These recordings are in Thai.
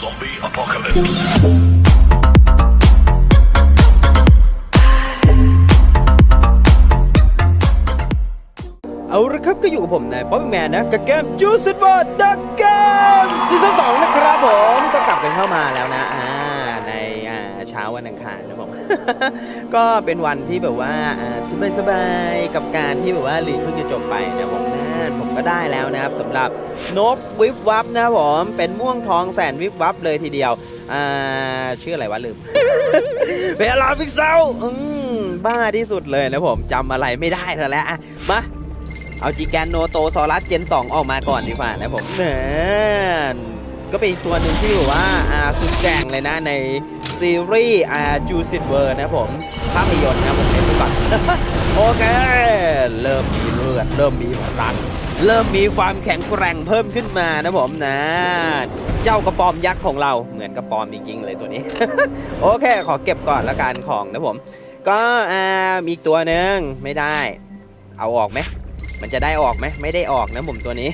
Zombie apocalypse. เอาละครับก็อยู่กับผมนายป๊อปแมนนะกับเกมจูซิตบอร์ดักเกมซีซั่นสองนะครับผมก็กลับกันเข้ามาแล้วนะอ่าในอ่าเช้าวันอังคาร ก็เป็นวันที่แบบว่าอ่าสบายกับการที่แบบว่าลีกเพิ่งจะจบไปนะผมนะผมก็ได้แล้วนะครับสำหรับนกวิบวับนะผมเป็นม่วงทองแสนวิบวับเลยทีเดียวอ่าชื่ออะไรวะลืมเวลาฟิกเซลอืมบ้าที่สุดเลยนะผมจำอะไรไม่ได้ซะแล้วอะมาเอาจีแกนโนโตซอรัสเจน 2 ออกมาก่อนดีกว่านะผมเนี่ย ก็เป็นอีกตัวหนึ่งที่แบบว่าอ่าสุดแกร่งเลยนะในซีรีส์อ่าจูซิตเวอร์นะผมภาพยนตร์นะผมเล่นปก่อนโอเค เริ่มมีเลือดเริ่มมีพลังเริ่มมีความแข็งแกร่งเพิ่มขึ้นมานะผมนะ เจ้ากระปอมยักษ์ของเราเหมือนกระปอมจริงๆเลยตัวนี้ โอเค ขอเก็บก่อนละกันของนะผม ก็อ่ามีอีกตัวหนึ่งไม่ได้ เอาออกไหมมันจะได้ออกไหมไม่ได้ออกนะผมตัวนี้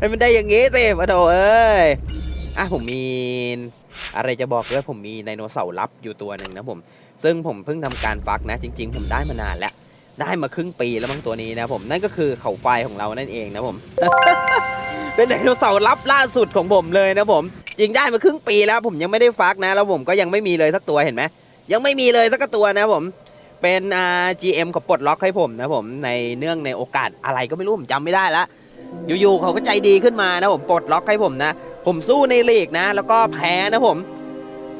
ให้มันได้อย่างงี้สิปะโถเอ้ยอะผมมีอะไรจะบอกด้วยผมมีไดโนเสาร์ลับอยู่ตัวหนึ่งนะผม ซึ่งผมเพิ่งทำการฟักนะ จริง ๆ ผมได้มานานแล้ว ได้มาครึ่งปีแล้วมั้งตัวนี้นะผมนั่นก็คือเขาไฟของเรานั่นเองนะผม เป็นไดโนเสาร์ลับล่าสุดของผมเลยนะผมจริงได้มาครึ่งปีแล้วผมยังไม่ได้ฟักนะ แล้วผมก็ยังไม่มีเลยสักตัวเห็นไหมยังไม่มีเลยสักตัวนะผมเป็นอ่า GM เขาปลดล็อกให้ผมนะผมในเนื่องในโอกาสอะไรก็ไม่รู้ผมจำไม่ได้ละ อยู่ๆเขาก็ใจดีขึ้นมานะผมปลดล็อกให้ผมนะ ผมสู้ในลีกนะ แล้วก็แพ้นะผม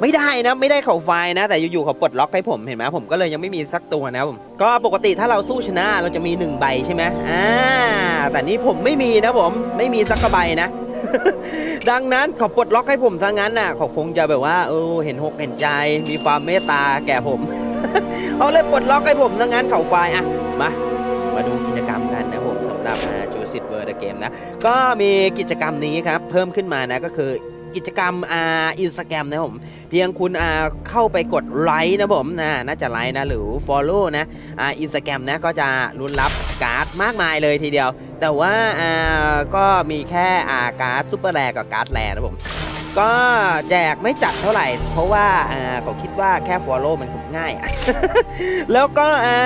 ไม่ได้นะไม่ได้เขาไฟนะ แต่อยู่ๆเขาปลดล็อกให้ผมเห็นไหมผมก็เลยยังไม่มีสักตัวนะผมก็ปกติถ้าเราสู้ชนะเราจะมีหนึ่งใบใช่ไหมอ่าแต่นี่ผมไม่มีนะผมไม่มีสักใบนะ ดังนั้นเขาปลดล็อกให้ผมซะงั้นน่ะเขาคงจะแบบว่าเออเห็นหกเห็นใจ มีความเมตตาแก่ผมเอาเลยปลดล็อกให้ผมซะงั้นเขาไฟอะมามาดูกิจกรรมกันนะผมสำหรับ เกมนะ ก็มีกิจกรรมนี้ครับ เพิ่มขึ้นมานะก็คือกิจกรรมอ่าอินสตาแกรมนะผม เพียงคุณอ่าเข้าไปกดไลค์นะผมนะน่าจะไลค์นะหรือ Follow นะอ่าอินสตาแกรมนะก็จะรุนรับการ์ดมากมายเลยทีเดียว แต่ว่าอ่าก็มีแค่อ่าการ์ดซูเปอร์แรกับการ์ดแรนะผมก็แจกไม่จัดเท่าไหร่ เพราะว่าอ่าเขาคิดว่าแค่ Follow มันง่าย แล้วก็อ่า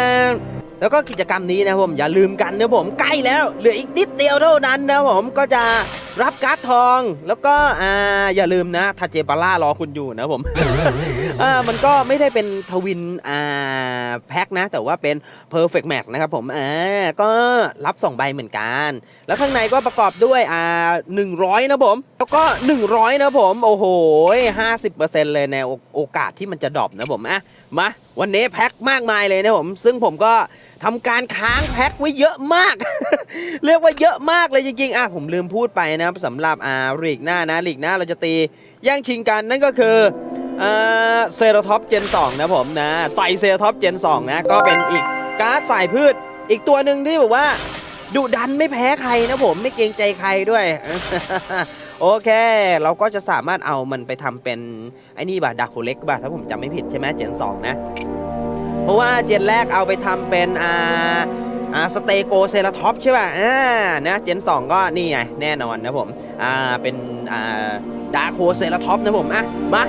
แล้วก็กิจกรรมนี้นะผมอย่าลืมกันนะผมใกล้แล้วเหลืออีกนิดเดียวเท่านั้นนะผมก็จะรับการ์ดทอง แล้วก็อ่าอย่าลืมนะทาเจปาร่ารอคุณอยู่นะผม อ่ามันก็ไม่ได้เป็นทวินอ่าแพ็คนะ แต่ว่าเป็น perfect match นะครับผมอ่าก็รับ 2 ใบเหมือนกัน แล้วข้างในก็ประกอบด้วยอ่า100 นะผม แล้วก็ 100 นะผม โอ้โห 50%เลยในโอโอกาสที่มันจะดรอปนะผมอะมาวันนี้แพ็คมากมายเลยนะผม ซึ่งผมก็ทำการค้างแพ็คไว้เยอะมาก เรียกว่าเยอะมากเลยจริงๆ อะผมลืมพูดไปนะสำหรับอ่าลีกหน้านะลีกหน้าเราจะตีแย่งชิงกันนั่นก็คือ เซโรท็อปเจน2นะผมนะต่อยเซโรท็อปเจน2นะก็เป็นอีกการ์ดสายพืช อีกตัวหนึ่งที่แบบว่าดุดันไม่แพ้ใครนะผมไม่เกรงใจใครด้วยโอเค เราก็จะสามารถเอามันไปทำเป็น ไอ้นี่บ่ะดาโคเล็กบ่ะถ้าผมจำไม่ผิดใช่ไหมเจน2นะ เพราะว่าเจนแรกเอาไปทำเป็นอ่าอ่าสเตโกเซราท็อปใช่ป่ะอ่านะเจน2ก็นี่ไงแน่นอนนะผมอ่าเป็นอ่าดาโคเซราท็อปนะผมอะมา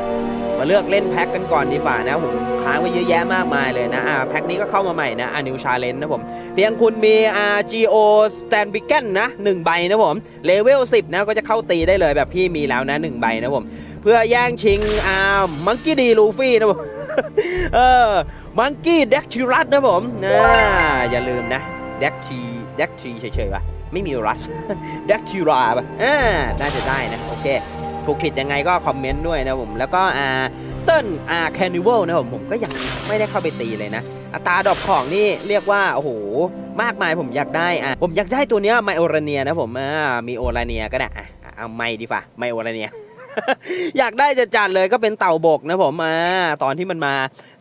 มาเลือกเล่นแพ็คกันก่อนดีกว่านะผมค้างไว้เยอะแยะมากมายเลยนะอ่าแพ็คนี้ก็เข้ามาใหม่นะอ่านิวชาเลนนะผม เพียงคุณมีอ่า GO Stand b i g a n นะ1ใบนะผมเลเวล10 นะก็จะเข้าตีได้เลยแบบพี่มีแล้วนะ1ใบนะผม เพื่อแย่งชิงอ่ามังกี้ดีลูฟี่นะผมเออมังกี้เด็กชิรัสนะผมอ่าอย่าลืมนะเด็กชีเด็กชีเฉยๆปะไม่มีรัสเด็กชิราป่ะอ่าน่าจะได้นะโอเค ถูกผิดยังไงก็คอมเมนต์ด้วยนะผม แล้วก็อ่าเติ้ลอ่าแคนิวัลนะผมผมก็ยังไม่ได้เข้าไปตีเลยนะ อัตราดรอปของนี่เรียกว่า โอ้โห มากมายผมอยากได้อะผมอยากได้ตัวเนี้ยไมโอราเนียนะผมอ่ามีโอราเนียก็ได้อะเอาไม่ดีฝ่าไมโอราเนีย อยากได้จะจัดเลยก็เป็นเต่าบกนะผมอ่าตอนที่มันมา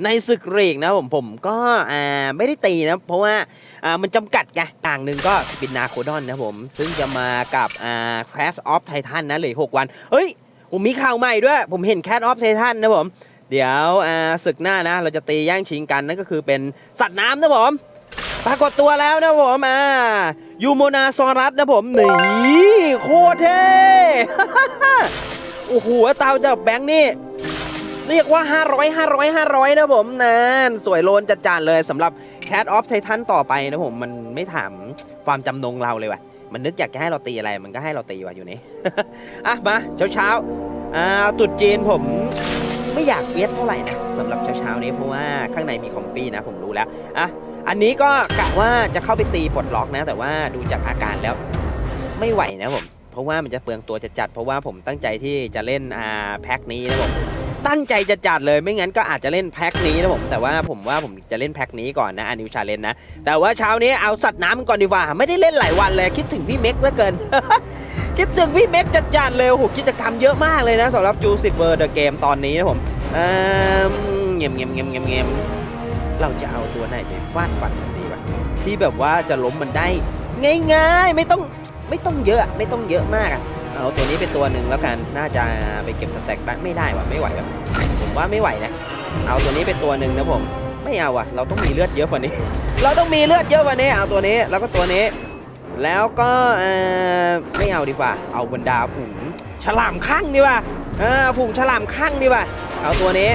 ในศึกเรกนะผมผมก็อ่าไม่ได้ตีนะเพราะว่าอ่ามันจำกัดไงต่างหนึ่งก็สปินนาโคดอนนะผม ซึ่งจะมากับอ่า Crash of Titan นะเหลย6วันเฮ้ยผมมีข่าวใหม่ด้วย ผมเห็น Cat of Titan นะผม เดี๋ยวอ่าศึกหน้านะ เราจะตีแย่งชิงกันนั่นก็คือเป็นสัตว์น้ำนะผมปรากฏตัวแล้วนะผมอ่ายูโมนาซอรัสนะผมนี่โคตรเท่ โอ้โอ้โหตาจากแบงค์นี่เรียกว่า 500 500 500 นะผมนานสวยโลนจัดจานเลยสำหรับ Cat of Titan ต่อไปนะผม มันไม่ถามความจำนงเราเลยว่ะ มันนึกอยากจะให้เราตีอะไร มันก็ให้เราตีว่ะอยู่นี่ อะ มาเช้าเช้าอ่าตุดจีนผมไม่อยากเฟียสเท่าไหร่นะสำหรับเช้าเช้านี้เพราะว่าข้างในมีคอมปี้นะผมรู้แล้ว อะ อันนี้ก็กะว่าจะเข้าไปตีปลดล็อกนะ แต่ว่าดูจากอาการแล้ว ไม่ไหวนะผม เพราะว่ามันจะเปลืองตัวจะจัดเพราะว่าผมตั้งใจที่จะเล่นอ่าแพ็คนี้นะผมตั้งใจจะจัดเลยไม่งั้นก็อาจจะเล่นแพ็คนี้นะผมแต่ว่าผมว่าผมจะเล่นแพ็คนี้ก่อนนะอันนิวชาเลนนะแต่ว่าเช้านี้เอาสัตว์น้ำกันก่อนดีกว่าไม่ได้เล่นหลายวันเลยคิดถึงพี่เม็กเหลือเกิน คิดถึงพี่เม็กจัดจัดเลยโอ้โหกิจกรรมเยอะมากเลยนะสำหรับจูสิตเวอร์เดอะเกมตอนนี้นะผมเอิ่มเงียบเงียบเงียบเงียบเงียบเราจะเอาตัวไหนไปฟาดฟันมันดีวะที่แบบว่าจะล้มมันได้ ง่าย ๆ ไม่ต้องไม่ต้องเยอะไม่ต้องเยอะมากอะเอาตัวนี้เป็นตัวหนึ่งแล้วกันน่าจะไปเก็บสแต็กได้ไม่ได้วะไม่ไหวแบบผมว่าไม่ไหวนะเอาตัวนี้เป็นตัวหนึ่งนะผมไม่เอาอะเราต้องมีเลือดเยอะกว่านี้ เราต้องมีเลือดเยอะกว่านี้เอาตัวนี้แล้วก็ตัวนี้ แล้วก็เออไม่เอาดีกว่า เอาบรรดาฝูงฉลามข้างดีกว่าเออฝูงฉลามข้างดีกว่าเอาตัวนี้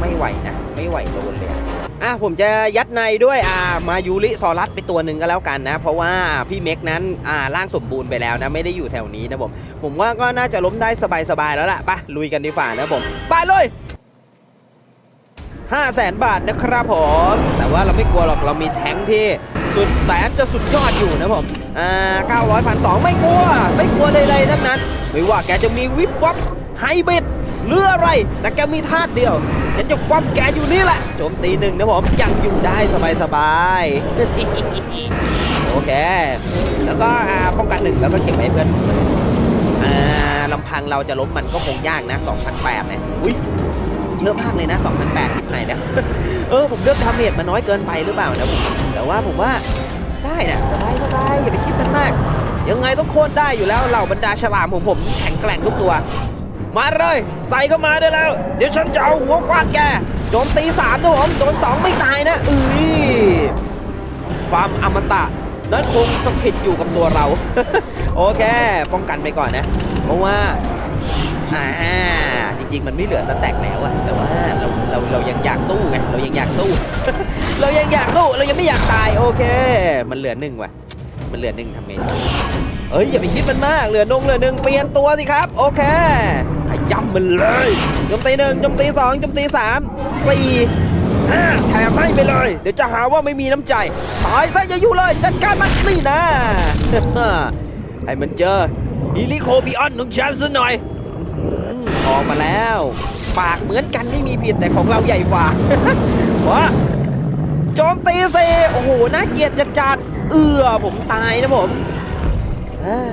ไม่ไหวนะ ไม่ไหวโดนเลย อะผมจะยัดในด้วยอ่ามายูริซอรัสไปตัวหนึ่งก็แล้วกันนะ เพราะว่าพี่เม็กนั้นอ่าร่างสมบูรณ์ไปแล้วนะไม่ได้อยู่แถวนี้นะผมผมว่าก็น่าจะล้มได้สบายๆแล้วล่ะไปลุยกันดีกว่านะผมไปเลย5 0 0แสนบาทนะครับผม แต่ว่าเราไม่กลัวหรอกเรามีแท้งที่สุดแสนจะสุดยอดอยู่นะผม อ่า900พันสองไม่กลัว ไม่กลัวใดๆทั้งนั้น ไม่ว่าแกจะมีวิบวับไฮบริดหรืออะไร แต่แกมีธาตุเดียว ฉันจะฟัมแกอยู่นี่แหละโจมตีหนึ่งนะผมยังอยู่ได้สบายๆโอเค แล้วก็อ่าป้องกันหนึ่งแล้วก็เก็บไว้ให้เพื่อนอ่าลำพังเราจะล้มมันก็คงยากนะ2,008เนี่ยอุ้ยเยอะมากเลยนะ2,008สิบไหนแล้วเออผมเลือกทำเมจมาน้อยเกินไปหรือเปล่านะผมแต่ว่าผมว่าได้นะสบายสบายอย่าไปคิดมันมาก ยังไงต้องโค่นได้อยู่แล้วเหล่าบรรดาฉลามของผมแข็งแกร่งทุกตัว มาเลย ใส่เข้ามาได้แล้ว เดี๋ยวฉันจะเอาหัวฟาดแกโจมตีสามนะผมโดนสองไม่ตายนะอือความอมตะนั้นคงสถิตอยู่กับตัวเรา โอเค ป้องกันไปก่อนนะ เพราะว่าอ่าจริงๆ มันไม่เหลือสแต็กแล้วอะแต่ว่าเราเราเรายังอยากสู้ไงเรายังอยากสู้ เรายังอยากสู้เรายังไม่อยากตายโอเค มันเหลือหนึ่งว่ะ มันเหลือหนึ่งทำไงเอ้ยอย่าไปคิดมันมากเหลือนงเหลือหนึ่งเปลี่ยนตัวสิครับ โอเค ย้ำมันเลยโจมตีหนึ่งโจมตีสองโจมตีสามสี่ห้าแถมให้ไปเลย เดี๋ยวจะหาว่าไม่มีน้ำใจตายซะอย่าอยู่เลย จัดการมันนี่นะให้มันเจอฮิลิโคบิออนของฉันซะหน่อยออกมาแล้ว ปากเหมือนกันไม่มีผิดแต่ของเราใหญ่กว่าว้าโจมตีเซโอ้โหน่าเกลียดจัดจัดๆเอือผมตายนะผมอ้อ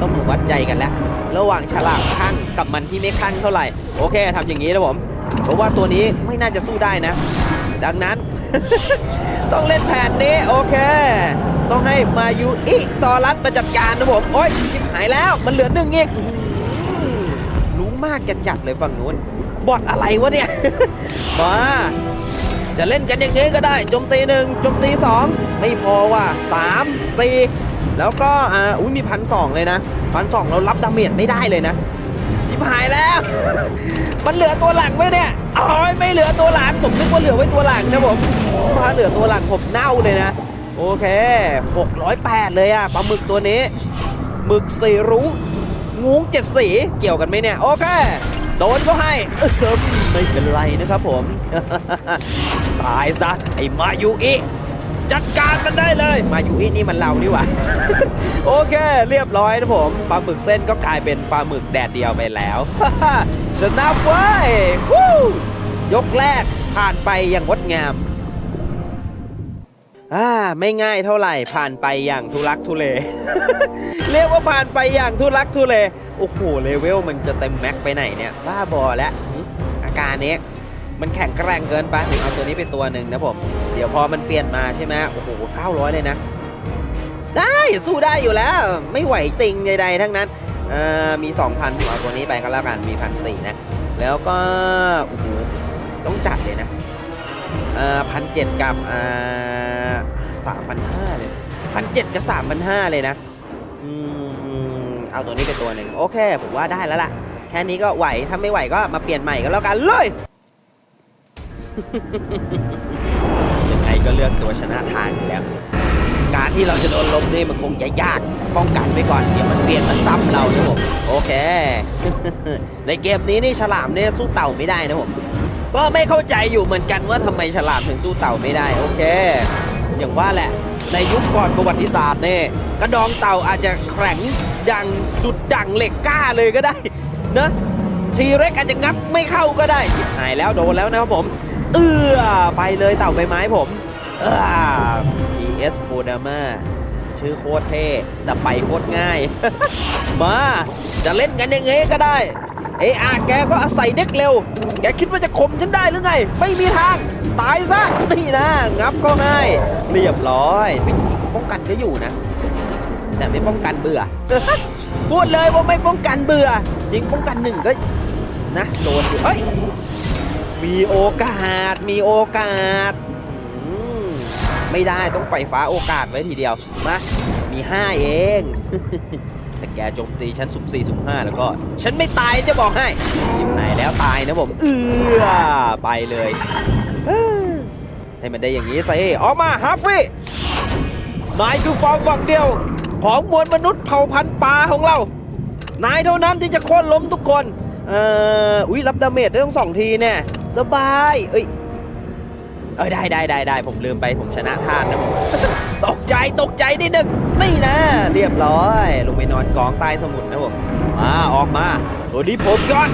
ต้องมาวัดใจกันแล้ว ระหว่างฉลามข้างกับมันที่ไม่ข้างเท่าไหร่ โอเคทำอย่างนี้นะผมเพราะว่าตัวนี้ไม่น่าจะสู้ได้นะ ดังนั้น ต้องเล่นแผนนี้โอเค ต้องให้มายูอิซอรัสมาจัดการนะผมโอ๊ยชิบหายแล้วมันเหลือหนึ่งอีกอื้อหือรู้มากจัดๆเลยฝั่งนู้นบอดอะไรวะเนี่ยมาจะเล่นกันอย่างนี้ก็ได้โจมตีหนึ่งโจมตีสองไม่พอว่ะสามสี่ แล้วก็อ่าอุ้ยมีพันสองเลยนะพันสองเรารับดาเมจไม่ได้เลยนะชิบหายแล้ว มันเหลือตัวหลังไว้เนี่ยอ๋อไม่เหลือตัวหลังผมนึกว่าเหลือไว้ตัวหลังนะผมพาเหลือตัวหลังผมเน่าเลยนะโอเค 608 เลยอะปลาหมึกตัวนี้หมึกสีรุ้งงูเจ็ดสีเกี่ยวกันไหมเนี่ย โอเค โดนก็ให้เออเสริมไม่เป็นไรนะครับผม ตายซะ ไอ้มายูอิ จัดการมันได้เลย มาอยูอินี่มันเรานี่หว่า โอเค เรียบร้อยนะผมปลาหมึกเส้นก็กลายเป็นปลาหมึกแดดเดียวไปแล้วชนะไว้ยวู้ยกแรกผ่านไปอย่างงดงามอ่าไม่ง่ายเท่าไหร่ผ่านไปอย่างทุลักทุเล เรียกว่าผ่านไปอย่างทุลักทุเล โอ้โหเลเวลมันจะเต็มแม็กไปไหนเนี่ยบ้าบอแล้วอาการนี้มันแข็งแกร่งเกินไปผมเอาตัวนี้ไปตัวหนึ่งนะผม เดี๋ยวพอมันเปลี่ยนมาใช่ไหมโอ้โห900เลยนะ ได้สู้ได้อยู่แล้ว ไม่ไหวติงใดๆทั้งนั้นมี2,000ผมเอาตัวนี้ไปก็แล้วกันมีพันสี่นะ แล้วก็โอ้โหต้องจัดเลยนะพันเจ็ดกับสามพันห้าเลยพันเจ็ดกับสามพันห้าเลยนะอืมเอาตัวนี้ไปตัวหนึ่งโอเค ผมว่าได้แล้วล่ะ แค่นี้ก็ไหว ถ้าไม่ไหวก็มาเปลี่ยนใหม่ก็แล้วกันเลย ก็เลือกตัวชนะทางอยู่แล้ว การที่เราจะโดนล้มนี่มันคงจะยากป้องกันไปก่อนเดี๋ยวมันเปลี่ยนมาซ้ำเรานะผมโอเค ในเกมนี้นี่ฉลามเนี่ยสู้เต่าไม่ได้นะผมก็ไม่เข้าใจอยู่เหมือนกันว่าทำไมฉลามถึงสู้เต่าไม่ได้โอเค อย่างว่าแหละในยุคก่อนประวัติศาสตร์เนี่ยกระดองเต่าอาจจะแข็งดังสุดดังเหล็กกล้าเลยก็ได้นะทีเร็กอาจจะงับไม่เข้าก็ได้หายแล้วโดนแล้วนะครับผม เอื้อไปเลยเต่าใบไม้ผม PS p o d a m a ชื่อโคตรเท่แต่ไปโคตรง่าย มา จะเล่นกันยังไงก็ได้ เอยอาแกก็อาศัยเด็กเร็ว แกคิดว่าจะข่มฉันได้หรือไง ไม่มีทาง ตายซะ นี่นะ งับก็ง่าย เรียบร้อยไม่จริงป้องกันก็อยู่นะ แต่ไม่ป้องกันเบื่อ พูดเลยว่าไม่ป้องกันเบื่อ จริงป้องกันหนึ่งก็นะโดนอยู่เฮ้ยมีโอกาส มีโอกาส ไม่ได้ต้องไฟฟ้าโอกาสไว้ทีเดียวมามี 5 เองแต่แกโจมตีฉันสุ่ม4สุ่ม5แล้วก็ ฉันไม่ตายจะบอกให้ชิบหายแล้วตายนะผม เอือไปเลยให้มันได้อย่างนี้สิออกมาฮัฟฟี่นายคือความหวังเดียว ของมวลมนุษย์เผ่าพันธุ์ปลาของเรา นายเท่านั้นที่จะโค่นล้มทุกคน เอ่อ อุ้ยรับดาเมจได้ต้องสองทีเนี่ยสบาย เอ้ย เอ้ยได้ได้ได้ได้ผมลืมไปผมชนะท่านนะผมตกใจตกใจนิดนึงนี่นะ เรียบร้อย ลงไปนอนกองใต้สมุทรนะผมมาออกมาตัวนี้ผมก่อน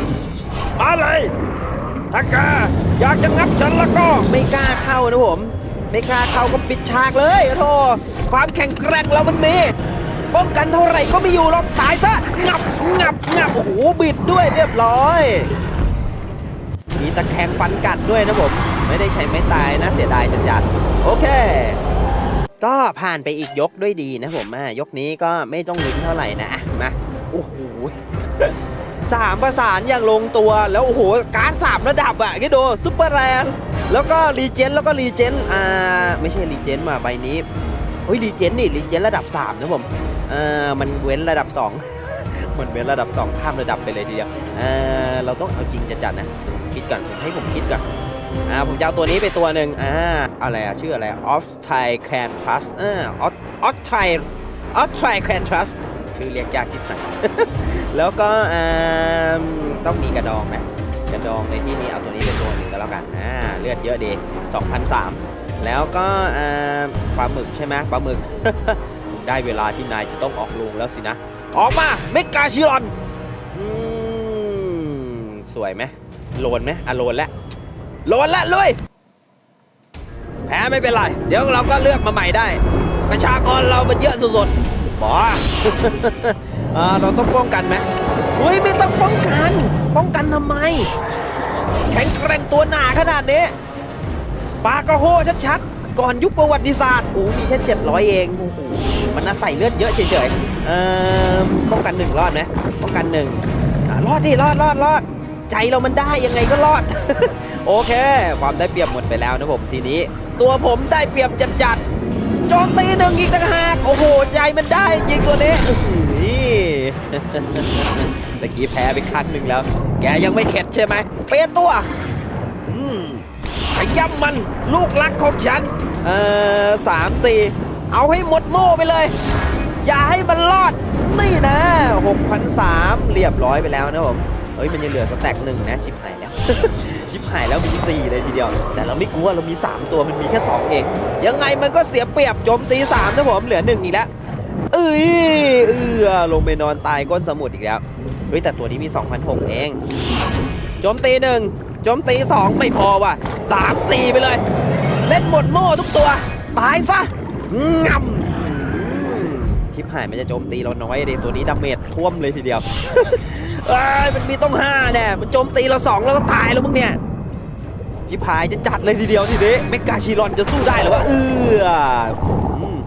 มาเลยถ้ากาอยากจะงับฉันแล้วก็ไม่กล้าเข้านะผม ไม่กล้าเข้าก็ปิดฉากเลยโธ่ความแข็งแกร่งเรามันมีป้องกันเท่าไหร่ก็ไม่อยู่หรอกตายซะงับงับงับโอ้โหบิดด้วยเรียบร้อย มีตะแคงฟันกัดด้วยนะผม ไม่ได้ใช้ไม้ตายนะเสียดายจัดๆโอเค ก็ผ่านไปอีกยกด้วยดีนะผมอะยกนี้ก็ไม่ต้องลุ้นเท่าไหร่นะอะมาโอ้โหสามประสานอย่างลงตัวแล้วโอ้โหการสามระดับอะคิดดูซุปเปอร์แลนแล้วก็รีเจนแล้วก็รีเจนอ่าไม่ใช่รีเจนมาใบนี้เฮ้ยรีเจนนี่รีเจนระดับ 3 นะผมเอ่อมันเว้นระดับ 2 มันเว้นระดับ 2 ข้ามระดับไปเลยทีเดียวเอ่อเราต้องเอาจริงจะจัดนะ คิดก่อนผมให้ผมคิดก่อน อ่าผมจะเอาตัวนี้ไปตัวหนึ่งอ่าอะไรอะชื่ออะไร off Thai can trust อ่า off off Thai off Thai can trust ชื่อเรียกยากที่ไหนแล้วก็อ่าต้องมีกระดองไหมกระดองในที่นี้เอาตัวนี้เป็นตัวหนึ่งก็แล้วกันอ่าเลือดเยอะดี2,003 แล้วก็อ่าปลาหมึกใช่ไหมปลาหมึก ได้เวลาที่นายจะต้องออกโรงแล้วสินะ ออกมาเมกาชิรอนอืมสวยไหมโลนไหมอะโลนแล้ว โลนแล้วลุยแพ้ไม่เป็นไร เดี๋ยวเราก็เลือกมาใหม่ได้ ประชากรเรามันเยอะสุดๆบออ่าเราต้องป้องกันไหมอุ้ยไม่ต้องป้องกัน ป้องกันทำไม แข็งแกร่งตัวหนาขนาดนี้ปากกระโหชัดๆ ก่อนยุคประวัติศาสตร์โอ้มีแค่700เองโอ้โหมันน่าใส่เลือดเยอะเฉยๆเอ่อป้องกันหนึ่งรอดไหมป้องกันหนึ่งรอดดิรอดรอดรอดใจเรามันได้ยังไงก็รอด โอเค ความได้เปรียบหมดไปแล้วนะผมทีนี้ ตัวผมได้เปรียบจัดๆโจมตีหนึ่งอีกต่างหากโอ้โห ใจมันได้จริงตัวนี้ตะกี้แพ้ไปครั้งหนึ่งแล้ว แกยังไม่เข็ดใช่ไหมเปลี่ยนตัวอืมขย้ำมันลูกรักของฉัน เอ่อสามสี่เอาให้หมดโม่ไปเลย อย่าให้มันรอด นี่นะ6,003เรียบร้อยไปแล้วนะผมเฮ้ย มันยังเหลือสแต็กหนึ่งนะ ชิบหายแล้ว หายแล้วมี 4 เลยทีเดียว แต่เราไม่กลัวเรามี 3 ตัวมันมีแค่ 2 เอง ยังไงมันก็เสียเปรียบโจมตี3นะผมเหลือ 1 อีกแล้วเอ้ยเอือลงไปนอนตายก้นสมุทรอีกแล้วเฮ้ยแต่ตัวนี้มี2,006เองโจมตีหนึ่งโจมตี2ไม่พอว่ะ3 4ไปเลย เล่นหมดโม่ทุกตัว ตายซะงำชิบหายมันจะโจมตีเราน้อยเดตัวนี้ดาเมจท่วมเลยทีเดียวเอ้ยมันมีต้องห้าแน่มันโจมตีเราสองแล้วก็ตายแล้วมึงเนี่ย ชิบหายจะจัดเลยทีเดียวทีนี้เมกาชิรอนจะสู้ได้หรือว่าเอออืม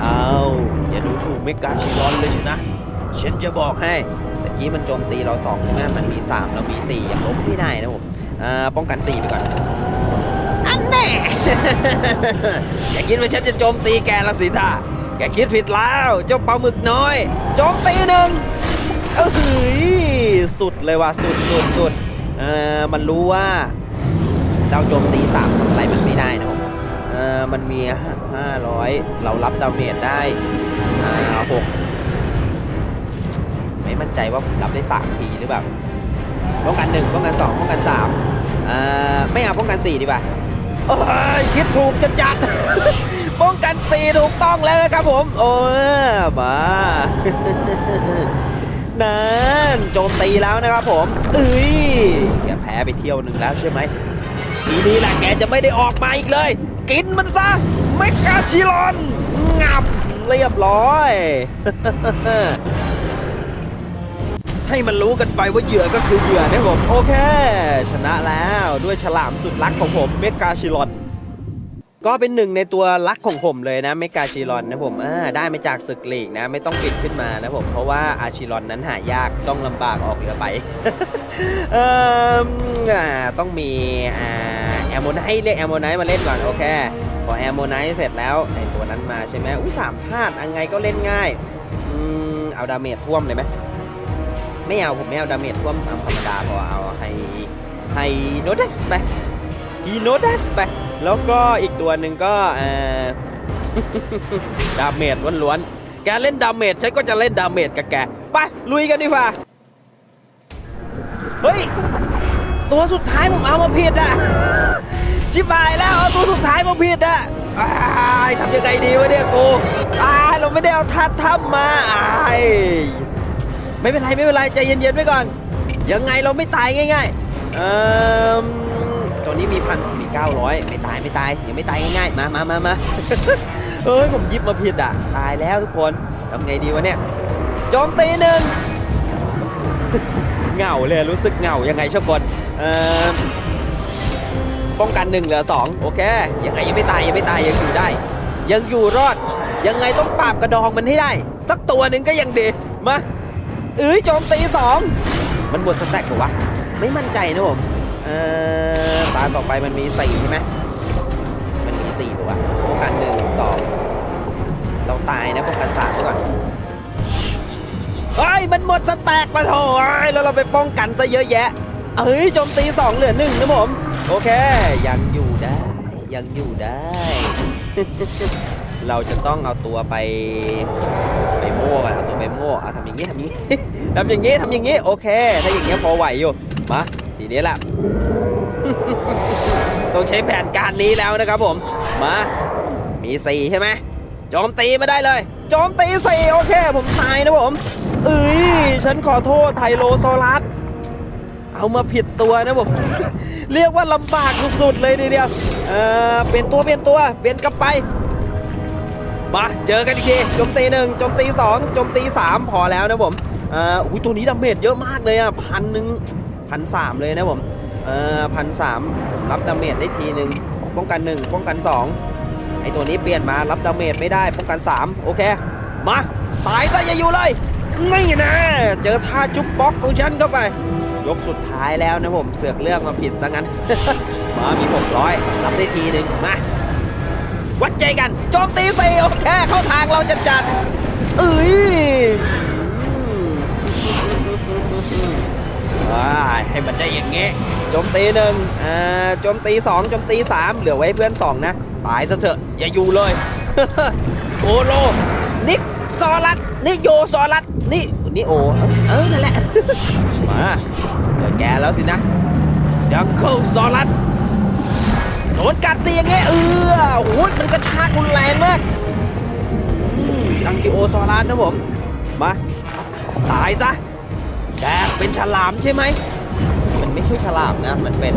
เอาอย่าดูถูกเมกาชิรอนเลยชนะฉันจะบอกให้ตะกี้มันโจมตีเราสองใช่ไหมมันมี 3 เรามี 4 อย่างลบไม่ได้นะผมอ่าป้องกัน 4 ไปก่อนอันแน่อย่าคิดว่าฉันจะโจมตีแกละสิท่าแกคิดผิดแล้ว เจ้าเปลาหมึกน้อย โจมตีหนึ่งเอ้ยสุดเลยว่ะสุดสุดสุดเออมันรู้ว่า เราโจมตีสามทำอะไรมันไม่ได้นะผมเออมันมีห้าร้อยเรารับดาเมจได้อ่าหกไม่มั่นใจว่าผมรับได้สามทีหรือเปล่าป้องกันหนึ่งป้องกันสองป้องกันสามอ่าไม่เอาป้องกันสี่ดีกว่าโอ้ยคิดถูกจะจัดป้องกันสี่ถูกต้องแล้วนะครับผมโอ้ยมานั่นโจมตีแล้วนะครับผมเอ้ยแกแพ้ไปเที่ยวหนึ่งแล้วใช่ไหม ทีนี้แหละแกจะไม่ได้ออกมาอีกเลย กินมันซะเมกาชิลอนงับเรียบร้อย ให้มันรู้กันไปว่าเหยื่อก็คือเหยื่อนะผม โอเค ชนะแล้วด้วยฉลามสุดรักของผมเมกาชิลอน ก็เป็นหนึ่งในตัวรักของผมเลยนะเมกาชิลอนนะผมอ่าได้มาจากศึกลีกนะ ไม่ต้องปิดขึ้นมานะผม เพราะว่าอาชิลอนนั้นหายากต้องลำบากออกเรือไปเอ่ออต้องมีอ่าแอมโมไนท์เรียกแอมโมไนท์มาเล่นก่อนโอเคพอแอมโมไนท์เสร็จแล้วในตัวนั้นมาใช่ไหมอุ้ยสามธาตุยังไงก็เล่นง่ายอืมเอาดาเมจท่วมเลยไหมไม่เอาผมไม่เอาดาเมจท่วมเอาธรรมดาพอเอาให้ให้โนดัสไป ฮีโนดัสไป แล้วก็อีกตัวหนึ่งก็ดาเมจล้วนๆ แกเล่นดาเมจฉันก็จะเล่นดาเมจกับแก ไป ลุยกันดีกว่า เฮ้ย ตัวสุดท้ายผมเอามาผิดอะ ชิบหายแล้วเอาตัวสุดท้ายมาผิดอะอ้ทำยังไงดีวะเนี่ยกูอ้ายเราไม่ได้เอาทัดถ้ำมาอ้ไม่เป็นไรไม่เป็นไรใจเย็นๆไว้ก่อน ยังไงเราไม่ตายง่าย ๆ เอ่อ นมีพันมี900 ไม่ตายไม่ตายยังไม่ตายง่ายๆ มามามามาเอ้ยผมยิบมาผิดอะ ตายแล้วทุกคนทำไงดีวะเนี่ยโจมตีหนึ่งเหงาเลยรู้สึกเหงายังไงชอบกดเอ่อป้องกันหนึ่งเหลือสองโอเคยังไงยังไม่ตายยังไม่ตายยังอยู่ได้ ยังอยู่รอด ยังไงต้องปราบกระดองมันให้ได้ สักตัวหนึ่งก็ยังดีมาเอ้ยโจมตีสองมันบวชสแต็กหรอวะไม่มั่นใจนะผม เออตาต่อไปมันมีสี่ใช่ไหมมันมีสี่ตัวป้องกันหนึ่งสองเราตายนะป้องกันสามก่อนเฮ้ยมันหมดสแต็กมาโถเอ้ยแล้วเราไปป้องกันซะเยอะแยะเอ้ยโจมตีสองเหลือหนึ่งนะผม โอเค ยังอยู่ได้ ยังอยู่ได้ เราจะต้องเอาตัวไปไปโม่กันเอาตัวไปโม่เอาทำอย่างนี้ทำอย่างนี้ทำอย่างนี้ทำอย่างนี้โอเค ถ้าอย่างเงี้พอไหวอยู่มา นี้แหละ ต้องใช้แผนการนี้แล้วนะครับผม มา มีสี่ใช่ไหมโจมตีมาได้เลย โจมตีสี่โอเค ผมตายนะผม เอ้ย ฉันขอโทษไทโลโซลัส เอามาผิดตัวนะผม เรียกว่าลำบากสุดๆเลยทีเดียว เออเปลี่ยนตัวเปลี่ยนตัว เปลี่ยนกลับไปมาเจอกันอีกทีโจมตีหนึ่งโจมตีสองโจมตีสามพอแล้วนะผมเอ่ออุ้ยตัวนี้ดาเมจเยอะมากเลยอะพันหนึ่ง พันสามเลยนะผมเอ่อพันสามรับดาเมจได้ทีหนึ่งป้องกันหนึ่งป้องกันสองไอตัวนี้เปลี่ยนมารับดาเมจไม่ได้ป้องกันสามโอเค มา ตายซะอย่าอยู่เลยไม่นะ เจอท่าจุ๊บบล็อกของฉันเข้าไป ยกสุดท้ายแล้วนะผมเสือกเลือกมาผิดซะงั้น มามี600รับได้ทีหนึ่งมาวัดใจกันโจมตีสี่โอเคเข้าทางเราจะจัดเอ้ย ว้าให้มันได้อย่างงี้โจมตีหนึ่งอ่าโจมตีสองโจมตีสามเหลือไว้เพื่อนสองนะตายซะเถอะอย่าอยู่เลยโอโลนิกซอรัสนิโยซอรัสนี่นี่โอเออนั่นแหละมาเดี๋ยวแกแล้วสินะดังเคิลซอรัสโดนกัดสิอย่างเงี้ยเออโอ้ยมันกระชากรุนแรงมากดังกิโอซอรัสนะผมมาตายซะ แกเป็นฉลามใช่ไหม มันไม่ใช่ฉลามนะ มันเป็น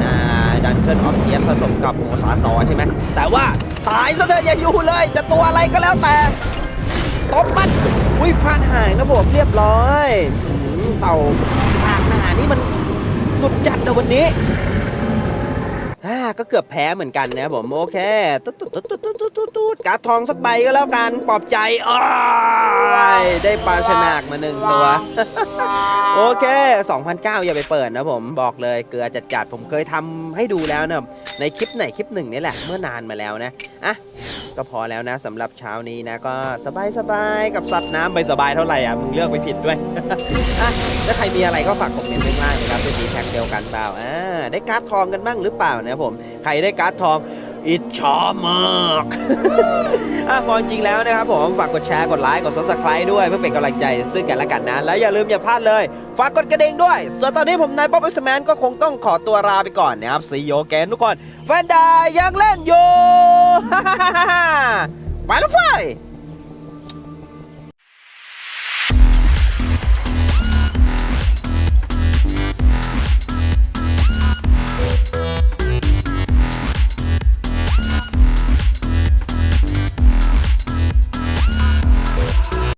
ดันเกิลออฟเทียนผสมกับโมซาซอใช่ไหม แต่ว่าตายซะเถอะอย่าอยู่เลย จะตัวอะไรก็แล้วแต่ตบมันอุ้ยฟาดหางนะผมเรียบร้อย เต่าทางหนานี่มันสุดจัดนะวันนี้ อ่าก็เกือบแพ้เหมือนกันนะผมโอเคตุ๊ดตุ๊ดตุ๊ดตุ๊ดตุ๊ดตุ๊ดตุ๊ดการ์ดทองสักใบก็แล้วกันปลอบใจอ้ยได้ปลาชนากมาหนึ่งตัว โอเค2,009อย่าไปเปิดนะผมบอกเลยเกลือจัดๆผมเคยทำให้ดูแล้วนะในคลิปไหนคลิปหนึ่งนี่แหละเมื่อนานมาแล้วนะอะก็พอแล้วนะสำหรับเช้านี้นะก็สบายสบายๆกับสัตว์น้ำไปสบายเท่าไหร่อะมึงเลือกไปผิดด้วยอะถ้าใครมีอะไรก็ฝากคอมเมนต์ไว้ข้างล่างนะครับจะมีแท็กเดียวกันเปล่าอ่าได้การ์ดทองกันบ้างหรือเปล่านะครับผมใครได้การ์ดทองอิจฉามากอะพอจริงแล้วนะครับผมฝากกดแชร์กดไลค์กด subscribe ด้วยเพื่อเป็นกำลังใจซึ่งกันและกันนะ แล้วอย่าลืมอย่าพลาดเลย ฝากกดกระดิ่งด้วย ส่วนตอนนี้ผมนายป๊อปเอสแมนก็คงต้องขอตัวลาไปก่อนนะครับซีโอแกนทุกคนแฟนดายังเล่นอยู่ ไปแล้วไฟ